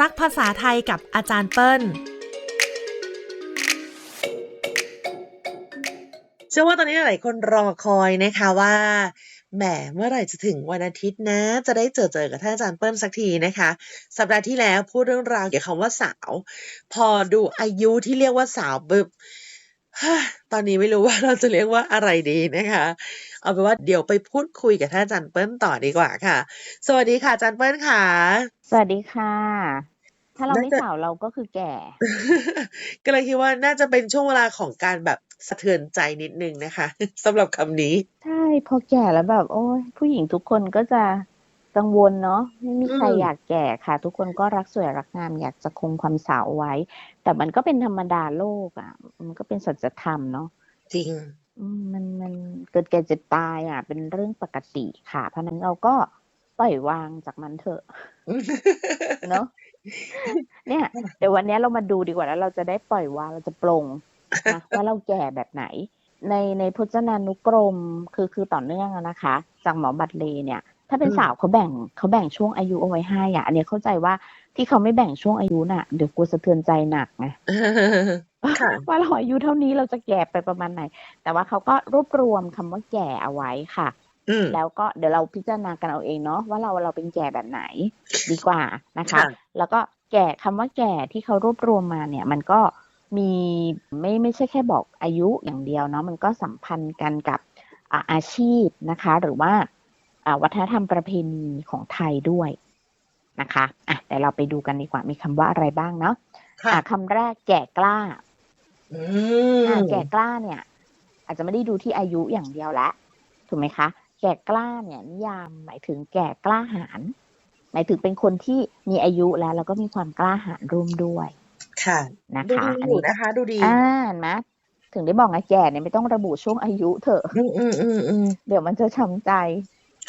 รักภาษาไทยกับอาจารย์เปิ้ลเชื่อว่าตอนนี้หลายคนรอคอยนะคะว่าแหมเมื่อไหร่จะถึงวันอาทิตย์นะ จะได้เจอเจอกับท่านอาจารย์เปิ้ลสักทีนะคะ สัปดาห์ที่แล้วพูดเรื่องราวเกี่ยวกับคำว่าสาว พอดูอายุที่เรียกว่าสาวบึบ ตอนนี้ไม่รู้ว่าเราจะเรียกว่าอะไรดีนะคะ เอาเป็นว่าเดี๋ยวไปพูดคุยกับท่านอาจารย์เปิ้ลต่อดีกว่าค่ะ สวัสดีค่ะอาจารย์เปิ้ลค่ะ สวัสดีค่ะ ถ้าเราไม่น่าจะสาวเราก็คือแก่ ก็เลยคิดว่าน่าจะเป็นช่วงเวลาของการแบบสะเทือนใจนิดนึงนะคะสำหรับคำนี้ ใช่พอแก่แล้วแบบ โอ้ยผู้หญิงทุกคนก็จะ กังวลเนาะไม่มีใครอืมอยากแก่ค่ะ ทุกคนก็รักสวยรักงามอยากจะคงความสาวไว้ แต่มันก็เป็นธรรมดาโลกอะ มันก็เป็นสัจธรรมเนาะจริงอืมมันมันเกิดแก่เจ็บตายอะ เป็นเรื่องปกติค่ะ เพราะฉะนั้นเราก็ปล่อยวางจากมันเถอะเนาะเนี่ยเดี๋ยววันนี้เรามาดูดีกว่าแล้วเราจะได้ปล่อยวางเราจะปลงนะว่าเราแก่แบบไหน ในในพจนานุกรมคือคือต่อเนื่องอะนะคะ จากหมอบัตรเลเนี่ย ถ้าเป็นอืมสาวเขาแบ่งเขาแบ่งช่วงอายุเอาไว้ให้อะอันนี้เข้าใจว่าที่เขาไม่แบ่งช่วงอายุน่ะเดี๋ยวกลัวสะเทือนใจหนักไงค่ะว่าเราอายุเท่านี้เราจะแก่ไปประมาณไหน แต่ว่าเขาก็รวบรวมคำว่าแก่เอาไว้ค่ะอืมแล้วก็เดี๋ยวเราพิจารณากันเอาเองเนาะว่าเราเราเป็นแก่แบบไหนดีกว่านะคะค่ะแล้วก็แก่คำว่าแก่ที่เขารวบรวมมาเนี่ย มันก็มีไม่ไม่ใช่แค่บอกอายุอย่างเดียวเนาะมันก็สัมพันธ์กันกับอ่าอาชีพนะคะ หรือว่าอ่า วัฒนธรรมประเพณีของไทยด้วยนะคะอะแต่เราไปดูกันดีกว่ามีคำว่าอะไรบ้างเนาะค่ะอะคำแรกแก่กล้าอือะมแก่กล้าเนี่ย อาจจะไม่ได้ดูที่อายุอย่างเดียวละถูกไหมคะ แก่กล้าเนี่ยนิยามหมายถึงแก่กล้าหาญหมายถึงเป็นคนที่มีอายุแล้ว แล้วก็มีความกล้าหาญร่วมด้วย ค่ะนะดูคะดีอันอยู่นี้นะคะ ดูดีอ่าเห็นไหมถึงได้บอกไงแก่เนี่ยไม่ต้องระบุช่วงอายุเถอะอืมอืมอืมอืมเดี๋ยวมันจะช้ำใจ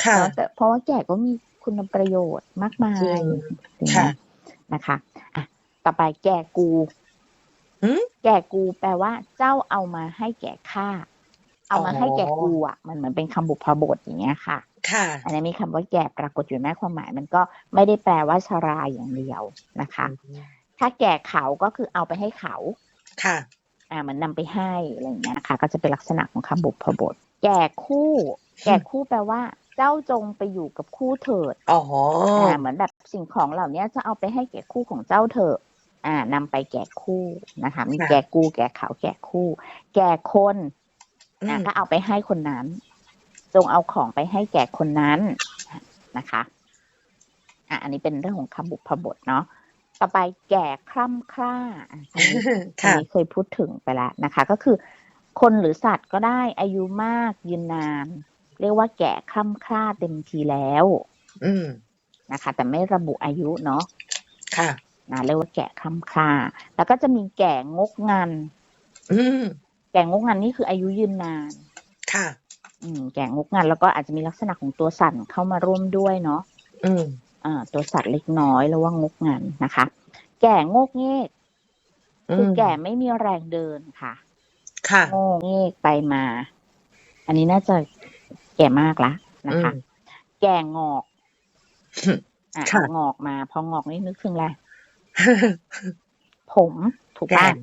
ค่ะเนอะแต่เพราะว่าแก่ก็มีคุณประโยชน์มากมาจริยงจริงไหมค่ะนะคะอะต่อไปแก่กูหืมแก่กูแปลว่า เจ้าเอามาให้แก่ข้าเอามาอ๋อให้แก่กูอะ มันเหมือนเป็นคำบุพบทอย่างเงี้ยค่ะ ค่ะ อันนี้มีคำว่าแก่ปรากฏอยู่ในความหมาย มันก็ไม่ได้แปลว่าชราอย่างเดียวนะคะ ถ้าแก่เขาก็คือเอาไปให้เขา ค่ะ อ่ามันนำไปให้อะไรอย่างเงี้ยนะคะก็จะเป็นลักษณะของคำบุพบท แก่คู่ แก่คู่แปลว่า เจ้าจงไปอยู่กับคู่เถิด อ๋ออ่าเหมือนแบบสิ่งของเหล่านี้จะเอาไปให้แก่คู่ของเจ้าเถอะอ่านำไปแก่คู่นะคะ มีค่ะแก่กูแก่เขาแก่คู่ แก่คนอือะมก็เอาไปให้คนนั้น จงเอาของไปให้แก่คนนั้นนะคะอะอันนี้เป็นเรื่องของคำบุพบทเนาะต่อไปแก่คร่ำคร่าอะอันนี้อันค่ะนี้เคยพูดถึงไปแล้วนะคะ ก็คือ คนหรือสัตว์ก็ได้อายุมากยืนนาน เรียกว่าแก่คร่ำคร่าเต็มทีแล้ว อืมนะคะ แต่ไม่ระบุอายุเนาะค่ะนะเรียกว่าแก่คร่ำคร่าแล้วก็จะมีแก่งกงันอืมแก่งกงันนี่คืออายุยืนนาน ค่ะ อืม แก่งกงันแล้วก็อาจจะมีลักษณะของตัวสั่นเข้ามาร่วมด้วยเนาะอืมอ่าตัวสัตว์เล็กน้อยแล้วว่างกงันนะคะ แก่งกเงกคือแก่ไม่มีแรงเดินค่ะค่ะโง่เงกไปมา อันนี้น่าจะ แก่มากละนะคะอืมแก่งอกอะค่ะเอางอกมา พองอกนี่นึกถึงอะไรผมถูกแก่ป่ะ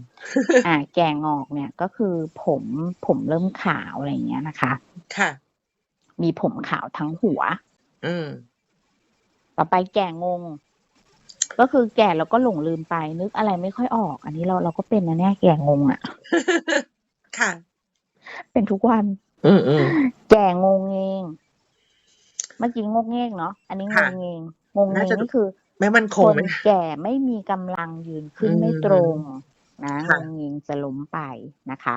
อ่า แก่งอกเนี่ยก็คือผมผมเริ่มขาวอะไรอย่างเงี้ยนะคะ ค่ะ มีผมขาวทั้งหัว อืม ต่อไปแก่งง ก็คือแก่แล้วก็หลงลืมไป นึกอะไรไม่ค่อยออก อันนี้เราเราก็เป็นนะเนี่ยแก่งงอะ ค่ะ เป็นทุกวัน อืมอืม แก่งงเงง เมื่อกี้งกเงกเนาะ อันนี้งค่ะงเงง งงเงน่างจะ นี่คือ ไม่มั่นคคงนไหม แก่ไม่มีกำลังยืนขึ้นอืมไม่ตรงนะงค่ะ งเงงจะล้มไปนะคะ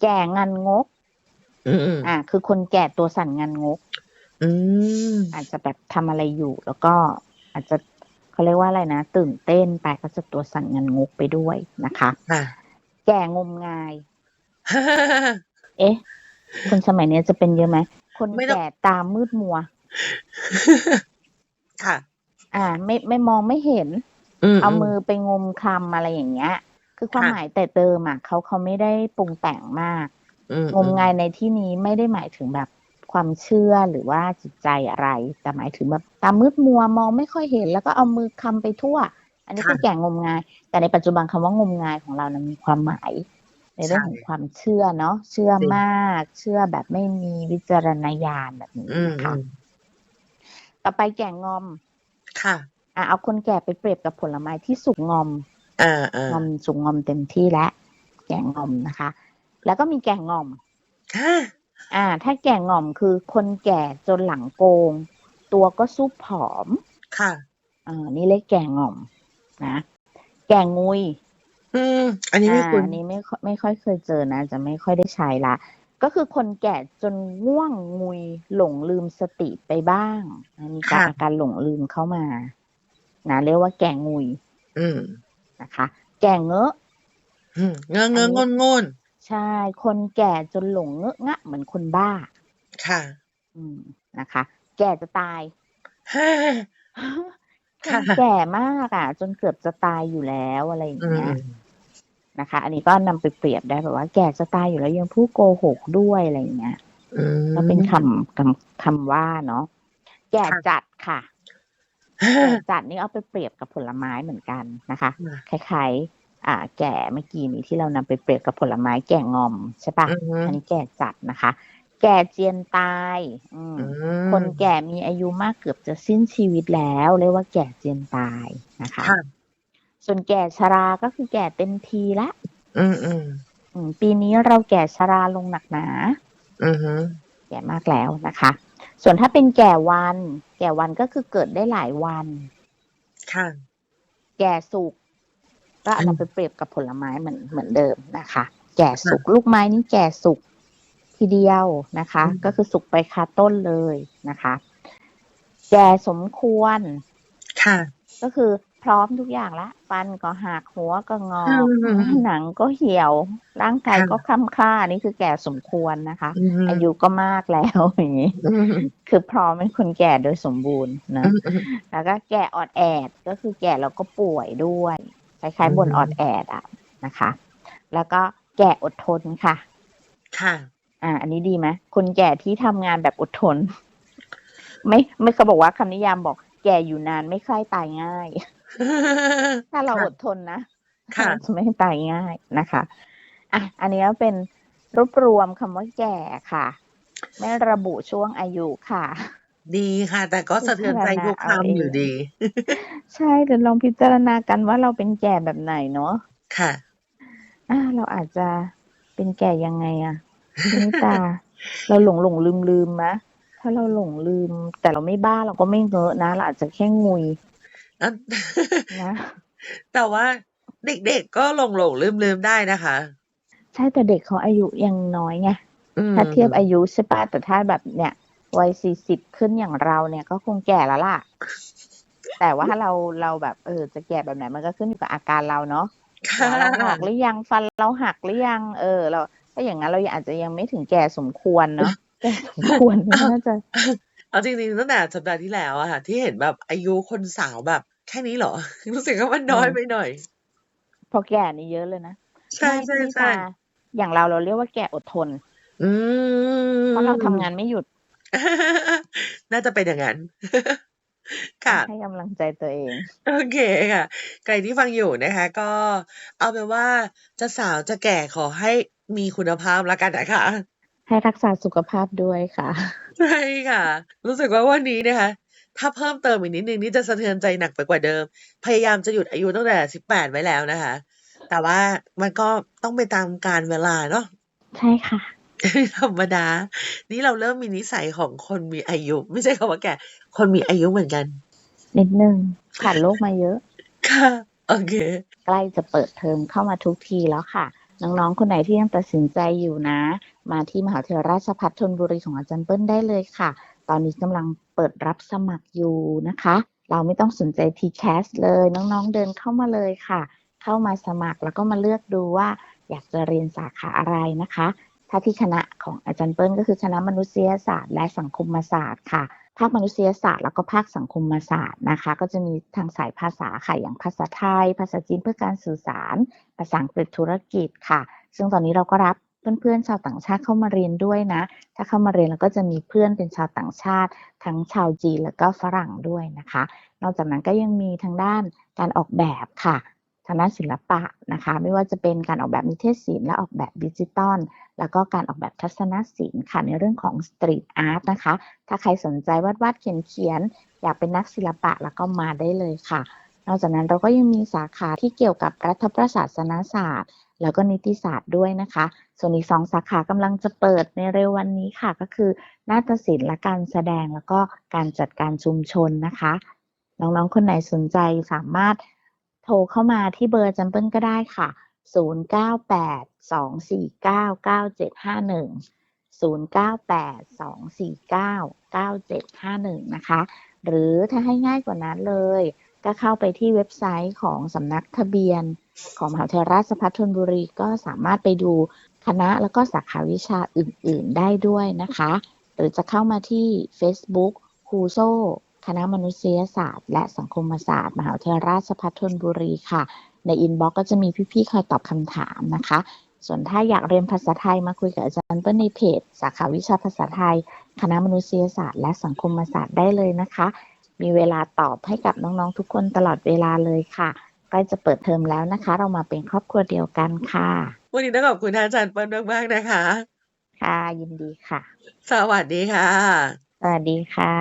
แก่งันงก อืมอืมอ่า คือคนแก่ตัวสั่นงันงก อืมอาจจะแบบทำอะไรอยู่ แล้วก็อาจจะเขาเรียกว่าอะไรนะ ตื่นเต้นไปก็จะตัวสั่นงันงกไปด้วยนะคะ ค่ะ แก่งมงาย เอ๊ะ คนสมัยนี้จะเป็นเยอะไหมคนไม่ต้องแก่ตามืดมัว ค่ะ อ่า ไม่ไม่มองไม่เห็นอืมเอามือไปงมคลำอะไรอย่างเงี้ย คือความค่ะหมายแต่เดิมอะเขาเขาไม่ได้ปรุงแต่งมากอืมงมงายในที่นี้ไม่ได้หมายถึงแบบความเชื่อหรือว่าจิตใจอะไร แต่หมายถึงแบบตามืดมัวมองไม่ค่อยเห็น แล้วก็เอามือคำไปทั่ว อันนี้ค่ะคือแก่งมงาย แต่ในปัจจุบันคำว่างมงายของเรานะมีความหมาย ในเรื่องใช่ของความเชื่อเนาะเชื่อจริงมาก เชื่อแบบไม่มีวิจารณญาณแบบนี้อืมนะคะอืมต่อไปแก่งอม ค่ะอะเอาคนแก่ไปเปรียบกับผลไม้ที่สุกงอมอ่าอ่างอมสุกงอมเต็มที่แล้วแก่งอมนะคะ แล้วก็มีแก่งอมค่ะอ่า ถ้าแก่งอมคือคนแก่จนหลังโกง ตัวก็ซุบผอม ค่ะอ่านี่เรียกแก่งอมนะแก่งุย อืม อันนี้ไม่อ่าคุ้นอันนี้ไม่ค่อยไม่ค่อยเคยเจอนะ จะไม่ค่อยได้ใช้ละ ก็คือคนแก่จนง่วงงุยหลงลืมสติไปบ้างนะมีการค่ะ อาการหลงลืมเข้ามา นะเรียกว่าแก่งุยอืม นะคะ แก่เงอะ อืมเงอะเงอะอันงนี้นงนใช่ คนแก่จนหลงเงอะงะเหมือนคนบ้า ค่ะอืมนะคะ แก่จะตาย ฮ่าคค่ะนแก่มากอะ จนเกือบจะตายอยู่แล้วอะไรอย่างอืเงี้มย นะคะ อันนี้ก็นำไปเปรียบได้แบบว่าแก่จะตายอยู่แล้วยังพูดโกหกด้วยอะไรอย่างเงี้ยอืมก็เป็นคำคำคำว่าเนาะแก่ค่ะจัดค่ะฮ่าแก่จัดนี่เอาไปเปรียบกับผลไม้เหมือนกันนะคะคล้ายๆ อ่า แก่เมื่อกี้นี้ที่เรานำไปเปรียบกับผลไม้แก่งอมใช่ปะอืมอันนี้แก่จัดนะคะ แก่เจียนตายอืมอืมคนแก่มีอายุมากเกือบจะสิ้นชีวิตแล้วเรียกว่าแก่เจียนตายนะคะค่ะ ส่วนแก่ชราก็คือแก่เต็มทีละอืมอืมอืมปีนี้เราแก่ชราลงหนักหนา อืมฮึแก่มากแล้วนะคะ ส่วนถ้าเป็นแก่วัน แก่วันก็คือเกิดได้หลายวัน ค่ะ แก่สุกก็เอาอืมมาไปเปรียบกับผลไม้เหมือนเหมือนเดิมนะคะ แก่สุกลูกไม้นี่แก่สุกทีเดียวนะคะก็คือสุกไปคาต้นเลยนะคะ แก่สมควรค่ะ ก็คือ พร้อมทุกอย่างละ ฟันก็หักหัวก็งออืมหนังก็เหี่ยว ร่างกายค่ะก็คล่ำคล้านี่คือแก่สมควรนะคะอืมอายุก็มากแล้วอย่างนี้อืมคือพร้อมเป็นคนแก่โดยสมบูรณ์นะอืมอืมแล้วก็แก่ออดแอดก็คือแก่แล้วก็ป่วยด้วยคล้ายๆบนอืมออดแอดอะนะคะ แล้วก็แก่อดทนค่ะ ค่ะอ่า อันนี้ดีไหมคนแก่ที่ทำงานแบบอดทน ไม่ไม่เขาบอกว่าคำนิยามบอกแก่อยู่นานไม่ใคร่ตายง่าย ถ้าเราอดทนนะค่ะเราจะไม่ตายง่ายนะคะอะอันนี้ก็เป็นรวบรวมคำว่าแก่ค่ะ ไม่ระบุช่วงอายุค่ะ ดีค่ะ แต่ก็สะเทือนใจทุกเอาเองคำอยู่ดี ใช่เดี๋ยวลองพิจารณากันว่าเราเป็นแก่แบบไหนเนาะค่ะอ่าเราอาจจะเป็นแก่ยังไงอะพี่นิตา เราหลงหลงลืมลืมมะถ้าเราหลงลืม แต่เราไม่บ้าเราก็ไม่เงอะนะเราอาจจะแค่งุย นะแต่ว่าเด็กๆก็หลงหลงลืมลืมๆได้นะคะ ใช่แต่เด็กเขาอายุยังน้อยไงอืมถ้าเทียบอายุใช่ปะแต่ถ้าแบบเนี่ยวัยสี่สิบขึ้นอย่างเราเนี่ยก็คงแก่แล้วล่ะ แต่ว่าถ้าเราเราแบบเออจะแก่แบบไหนมันก็ขึ้นอยู่กับอาการเราเนาะ ค่ะหัวเราหักหรือยังฟันเราหักหรือยัง เออ เราถ้าอย่างนั้นเราอาจจะยังไม่ถึงแก่สมควรเนาะแก่สมควร น่าจะ เอาจริงๆตั้งแต่สัปดาห์ที่แล้วอะค่ะ ที่เห็นแบบอายุคนสาวแบบ แค่นี้เหรอ รู้สึกว่ามันน้อยไปหน่อย พอแก่นี่เยอะเลยนะใช่ใช่ไม่ใช่พี่ตาอย่างเราเราเรียกว่าแก่อดทน อืมเพราะเราทำงานไม่หยุด น่าจะเป็นอย่างนั้นค่ะให้กำลังใจตัวเอง โอเคค่ะ ใครที่ฟังอยู่นะคะ ก็เอาเป็นว่าจะสาวจะแก่ขอให้มีคุณภาพแล้วกันนะคะ ให้รักษาสุขภาพด้วยค่ะ ใช่ค่ะ รู้สึกว่าวันนี้นะคะ ถ้าเพิ่มเติมอีกนิดนึงนี่จะสะเทือนใจหนักไปกว่าเดิม พยายามจะหยุดอายุตั้งแต่สิบแปดไว้แล้วนะคะ แต่ว่ามันก็ต้องไปตามการเวลาเนาะใช่ค่ะธรรมดา นี่เราเริ่มมีนิสัยของคนมีอายุ ไม่ใช่คำว่าแก่ คนมีอายุเหมือนกัน นิดนึงผ่านโลกมาเยอะ ค่ะ โอเค ใกล้จะเปิดเทอมเข้ามาทุกทีแล้วค่ะ น้องๆ คนไหนที่ยังตัดสินใจอยู่นะ มาที่มหาวิทยาลัยราชภัฏธนบุรีของอาจารย์เปิ้ลได้เลยค่ะ ตอนนี้กำลังเปิดรับสมัครอยู่นะคะ เราไม่ต้องสนใจ TCAS เลย น้องๆเดินเข้ามาเลยค่ะ เข้ามาสมัครแล้วก็มาเลือกดูว่าอยากจะเรียนสาขาอะไรนะคะ ถ้าที่คณะของอาจารย์เปิ้ลก็คือคณะมนุษยศาสตร์ และสังคมศาสตร์ค่ะ ภาคมนุษยศาสตร์ แล้วก็ภาคสังคมศาสตร์นะคะ ก็จะมีทางสายภาษาค่ะอย่างภาษาไทย ภาษาจีนเพื่อการสื่อสาร ภาษาอังกฤษธุรกิจค่ะ ซึ่งตอนนี้เราก็รับ เพื่อนๆชาวต่างชาติเข้ามาเรียนด้วยนะ ถ้าเข้ามาเรียนแล้วก็จะมีเพื่อนเป็นชาวต่างชาติ ทั้งชาวจีนแล้วก็ฝรั่งด้วยนะคะ นอกจากนั้นก็ยังมีทางด้านการออกแบบค่ะทางด้านศิลปะนะคะ ไม่ว่าจะเป็นการออกแบบนิเทศศิลป์และออกแบบดิจิตอลแล้วก็การออกแบบทัศนศิลป์ค่ะในเรื่องของสตรีทอาร์ตนะคะ ถ้าใครสนใจวาดวาดเขียนเขียนๆอยากเป็นนักศิลปะแล้วก็มาได้เลยค่ะ นอกจากนั้นเราก็ยังมีสาขาที่เกี่ยวกับรัฐประศาสนศาสตร์ แล้วก็นิติศาสตร์ด้วยนะคะ ส่วนอีกสองสาขากำลังจะเปิดในเร็ววันนี้ค่ะ ก็คือนาฏศิลป์และการแสดงแล้วก็การจัดการชุมชนนะคะ น้องๆ คนไหนสนใจสามารถโทรเข้ามาที่เบอร์จัมเปิลก็ได้ค่ะ 0982499751 0982499751 นะคะ หรือถ้าให้ง่ายกว่านั้นเลย ก็เข้าไปที่เว็บไซต์ของสำนักทะเบียน ของมหาวิทยาลัยราชภัฏธนบุรีก็สามารถไปดูคณะแล้วก็สาขาวิชาอื่น ๆ ได้ด้วยนะคะ หรือจะเข้ามาที่ Facebook ครูโซคณะมนุษยศาสตร์ และสังคมศาสตร์ มหาวิทยาลัยราชภัฏธนบุรีค่ะ ในอินบ็อกก็จะมีพี่ ๆ คอยตอบคำถามนะคะ ส่วนถ้าอยากเรียนภาษาไทยมาคุยกับอาจารย์เปิ้ลในเพจ สาขาวิชาภาษาไทย คณะมนุษยศาสตร์ และสังคมศาสตร์ได้เลยนะคะ มีเวลาตอบให้กับน้อง ๆ ทุกคนตลอดเวลาเลยค่ะ กล้จะเปิดเทอมแล้วนะคะ เรามาเป็นครอบครัวเดียวกันค่ะ วันนี้ต้องขอบคุณอาจารย์เปิ้ลมากๆนะคะ ค่ะยินดีค่ะ สวัสดีค่ะ สวัสดีค่ะ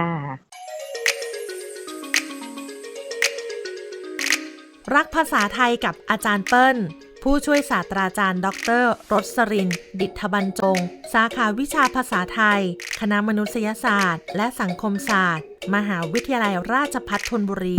รักภาษาไทยกับอาจารย์เปิ้ล ผู้ช่วยศาสตราจารย์ ดรรสริน ดิษฐบรรจง สาขาวิชาภาษาไทย คณะมนุษยศาสตร์ และสังคมศาสตร์ มหาวิทยาลัยราชภัฏธนบุรี